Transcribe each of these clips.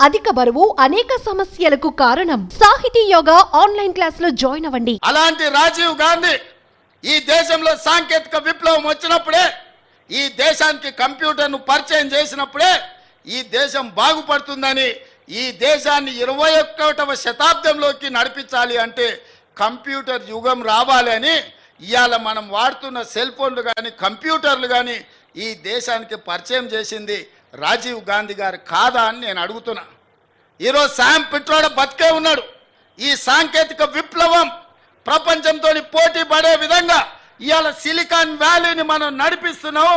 అధిక బరువు అనేక సమస్యలకు కారణం. సాహితీ యోగా ఆన్లైన్ క్లాసులో జాయిన్ అవ్వండి. అలాంటి రాజీవ్ గాంధీ ఈ దేశంలో సాంకేతిక విప్లవం వచ్చినప్పుడే ఈ దేశానికి కంప్యూటర్ను పరిచయం చేసినప్పుడే ఈ దేశం బాగుపడుతుందని ఈ దేశాన్ని ఇరవై ఒక్కటవ శతాబ్దంలోకి నడిపించాలి అంటే కంప్యూటర్ యుగం రావాలి అని ఇవాళ మనం వాడుతున్న సెల్ ఫోన్లు కానీ కంప్యూటర్లు కానీ ఈ దేశానికి పరిచయం చేసింది రాజీవ్ గాంధీ గారు కాదా అని నేను అడుగుతున్నా. ఈరోజు శామ్ పిట్రోడ బతికే ఉన్నాడు. ఈ సాంకేతిక విప్లవం ప్రపంచంతో పోటీ పడే విధంగా ఇవాళ సిలికాన్ వ్యాలీని మనం నడిపిస్తున్నాము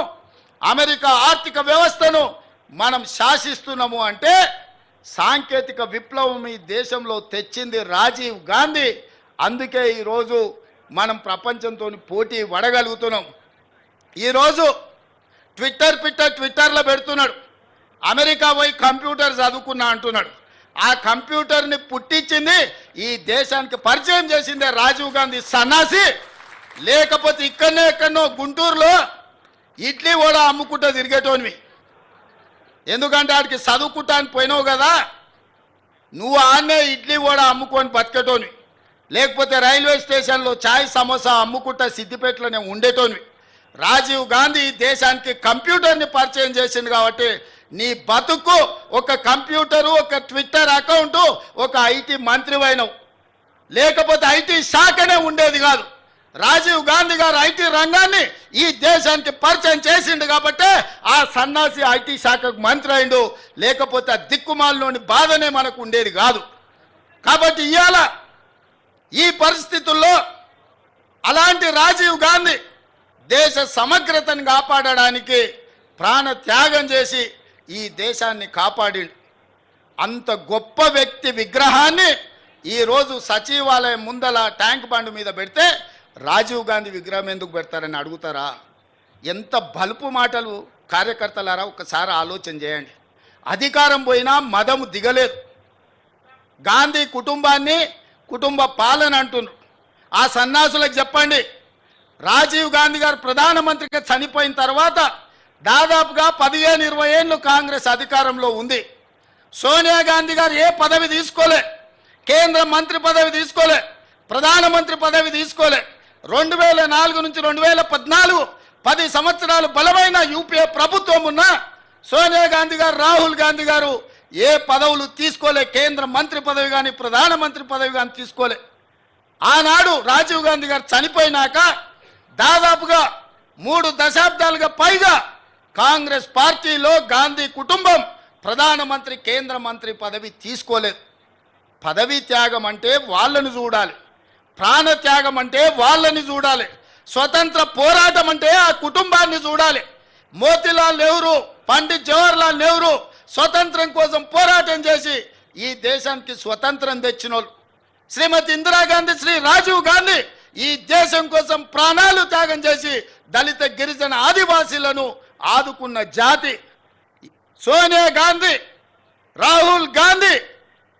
అమెరికా ఆర్థిక వ్యవస్థను మనం శాసిస్తున్నాము అంటే సాంకేతిక విప్లవం ఈ దేశంలో తెచ్చింది రాజీవ్ గాంధీ. అందుకే ఈరోజు మనం ప్రపంచంతో పోటీ పడగలుగుతున్నాం. ఈరోజు ట్విట్టర్ పిట్టర్ ట్విట్టర్లో పెడుతున్నాడు. అమెరికా పోయి కంప్యూటర్ చదువుకున్నా అంటున్నాడు. ఆ కంప్యూటర్ని పుట్టించింది ఈ దేశానికి పరిచయం చేసిందే రాజీవ్ గాంధీ సన్నాసి. లేకపోతే ఇక్కడనే ఎక్కడనో గుంటూరులో ఇడ్లీ కూడా అమ్ముకుంటూ తిరిగేటోనివి. ఎందుకంటే ఆడికి చదువుకుంటానికి పోయినావు కదా నువ్వు ఆడనే ఇడ్లీ కూడా అమ్ముకొని బతికేటోనివి. లేకపోతే రైల్వే స్టేషన్లో చాయ్ సమోసా అమ్ముకుంటా సిద్దిపేటలోనే ఉండేటోనివి. రాజీవ్ గాంధీ ఈ దేశానికి కంప్యూటర్ని పరిచయం చేసింది కాబట్టి నీ బతుకు ఒక కంప్యూటరు ఒక ట్విట్టర్ అకౌంటు ఒక ఐటీ మంత్రివైనవు లేకపోతే ఐటీ శాఖనే ఉండేది కాదు. రాజీవ్ గాంధీ గారు ఐటీ రంగాన్ని ఈ దేశానికి పరిచయం చేసిండు కాబట్టి ఆ సన్నాసి ఐటీ శాఖకు మంత్రి అయిండు. లేకపోతే ఆ దిక్కుమాలలోని బాధనే మనకు ఉండేది కాదు. కాబట్టి ఇవాళ ఈ పరిస్థితుల్లో అలాంటి రాజీవ్ గాంధీ దేశ సమగ్రతను కాపాడడానికి ప్రాణ త్యాగం చేసి ఈ దేశాన్ని కాపాడి అంత గొప్ప వ్యక్తి విగ్రహాన్ని ఈరోజు సచివాలయం ముందల ట్యాంక్ బండ్ మీద పెడితే రాజీవ్ గాంధీ విగ్రహం ఎందుకు పెడతారని అడుగుతారా? ఎంత బలుపు మాటలు కార్యకర్తలారా ఒకసారి ఆలోచన చేయండి. అధికారం పోయినా మదము దిగలేదు. గాంధీ కుటుంబాన్ని కుటుంబ పాలన అంటున్నారు. ఆ సన్నాసులకు చెప్పండి రాజీవ్ గాంధీ గారు ప్రధానమంత్రిగా చనిపోయిన తర్వాత దాదాపుగా పదిహేను ఇరవై ఏళ్ళు కాంగ్రెస్ అధికారంలో ఉంది. సోనియా గాంధీ గారు ఏ పదవి తీసుకోలే. కేంద్ర మంత్రి పదవి తీసుకోలే. ప్రధానమంత్రి పదవి తీసుకోలే. రెండు వేల నాలుగు నుంచి రెండు వేల పద్నాలుగు పది సంవత్సరాలు బలమైన యూపీఏ ప్రభుత్వం ఉన్న సోనియా గాంధీ గారు రాహుల్ గాంధీ గారు ఏ పదవులు తీసుకోలే. కేంద్ర మంత్రి పదవి కానీ ప్రధానమంత్రి పదవి కానీ తీసుకోలే. ఆనాడు రాజీవ్ గాంధీ గారు చనిపోయినాక దాదాపుగా మూడు దశాబ్దాలుగా పైగా కాంగ్రెస్ పార్టీలో గాంధీ కుటుంబం ప్రధానమంత్రి కేంద్ర మంత్రి పదవి తీసుకోలేదు. పదవి త్యాగం అంటే వాళ్ళని చూడాలి. ప్రాణ త్యాగం అంటే వాళ్ళని చూడాలి. స్వతంత్ర పోరాటం అంటే ఆ కుటుంబాన్ని చూడాలి. మోతిలాల్ నెహ్రూ పండిత్ జవహర్లాల్ నెహ్రూ స్వతంత్రం కోసం పోరాటం చేసి ఈ దేశానికి స్వతంత్రం తెచ్చిన వాళ్ళు శ్రీమతి ఇందిరాగాంధీ శ్రీ రాజీవ్ గాంధీ ఈ దేశం కోసం ప్రాణాలు త్యాగం చేసి దళిత గిరిజన ఆదివాసీలను ఆదుకున్న జాతి సోనియా గాంధీ రాహుల్ గాంధీ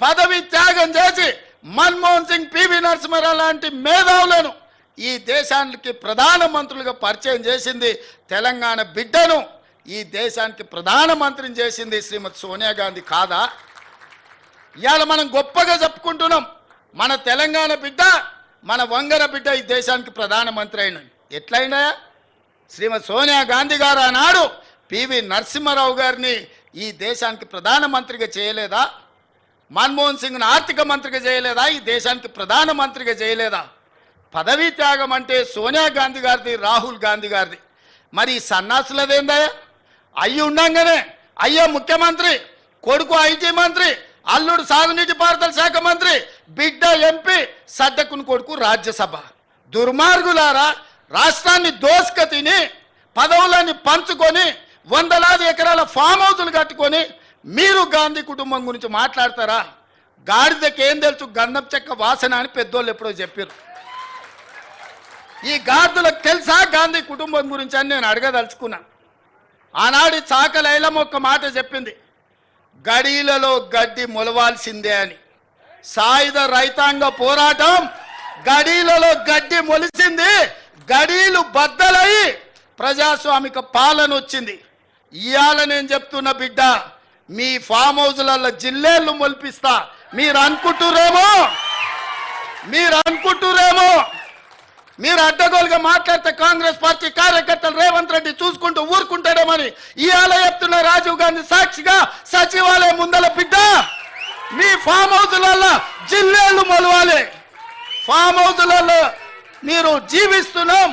పదవి త్యాగం చేసి మన్మోహన్ సింగ్ పివి నరసింహారావు లాంటి మేధావులను ఈ దేశానికి ప్రధానమంత్రులుగా పరిచయం చేసింది తెలంగాణ బిడ్డను ఈ దేశానికి ప్రధానమంత్రిని చేసింది శ్రీమతి సోనియా గాంధీ కాదా? ఇవాళ మనం గొప్పగా చెప్పుకుంటున్నాం మన తెలంగాణ బిడ్డ మన వంగర బిడ్డ ఈ దేశానికి ప్రధానమంత్రి అయిన. ఎట్లయినాయా? శ్రీమతి సోనియా గాంధీ గారు ఆనాడు పివి నరసింహారావు గారిని ఈ దేశానికి ప్రధానమంత్రిగా చేయలేదా? మన్మోహన్ సింగ్ను ఆర్థిక మంత్రిగా చేయలేదా? ఈ దేశానికి ప్రధానమంత్రిగా చేయలేదా? పదవీ త్యాగం అంటే సోనియా గాంధీ గారిది రాహుల్ గాంధీ గారిది. మరి ఈ అయ్యి ఉండంగానే అయ్యో ముఖ్యమంత్రి కొడుకు ఐటీ మంత్రి అల్లుడు సాగునీటి పారుదల శాఖ మంత్రి బిడ్డ ఎంపీ సడ్డకుని కొడుకు రాజ్యసభ. దుర్మార్గులారా రాష్ట్రాన్ని దోసుక తిని పదవులని పంచుకొని వందలాది ఎకరాల ఫామ్ హౌసులు కట్టుకొని మీరు గాంధీ కుటుంబం గురించి మాట్లాడతారా? గాడిదకి ఏం తెలుసు గంధం చెక్క వాసన అని పెద్దోళ్ళు ఎప్పుడో చెప్పారు ఈ గాడిదలకు తెలుసా గాంధీ కుటుంబం గురించి అని నేను అడగదలుచుకున్నా. ఆనాడు చాకలైలం ఒక మాట చెప్పింది. గడీలలో గడ్డి మొలవాల్సిందే అని. సాయుధ రైతాంగ పోరాటం గడీలలో గడ్డి మొలిసింది. గడీలు బద్దలై ప్రజాస్వామిక పాలన వచ్చింది. ఇవాళ నేను చెప్తున్న బిడ్డ మీ ఫామ్ హౌజ్లలో జిల్లేళ్ళు మొలిపిస్తా. మీరు అనుకుంటురేమో మీరు అనుకుంటురేమో మీరు అడ్డగోలుగా మాట్లాడితే కాంగ్రెస్ పార్టీ కార్యకర్తలు రేవంత్ రెడ్డి చూసుకుంటూ ఊరుకుంటాడేమని ఇవాళ చెప్తున్న రాజీవ్ గాంధీ సాక్షిగా సచివాలయం ముందల బిడ్డ మీ ఫామ్ హౌజ్లలో జిల్లేళ్ళు మొలవాలి. ఫామ్ హౌజ్లలో మీరు జీవిస్తున్నాం.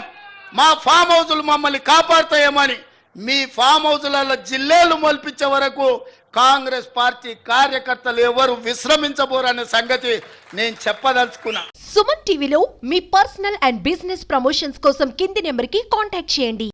మా ఫామ్ హౌజులు మమ్మల్ని కాపాడుతాయేమని మీ ఫామ్ హౌజులలో జిల్లేలు మొల్పించే వరకు కాంగ్రెస్ పార్టీ కార్యకర్తలు ఎవరు విశ్రమించబోరనే సంగతి నేను చెప్పదలుచుకున్నా. సుమన్ టీవీలో మీ పర్సనల్ అండ్ బిజినెస్ ప్రమోషన్స్ కోసం కింది నెంబర్కి కాంటాక్ట్ చేయండి.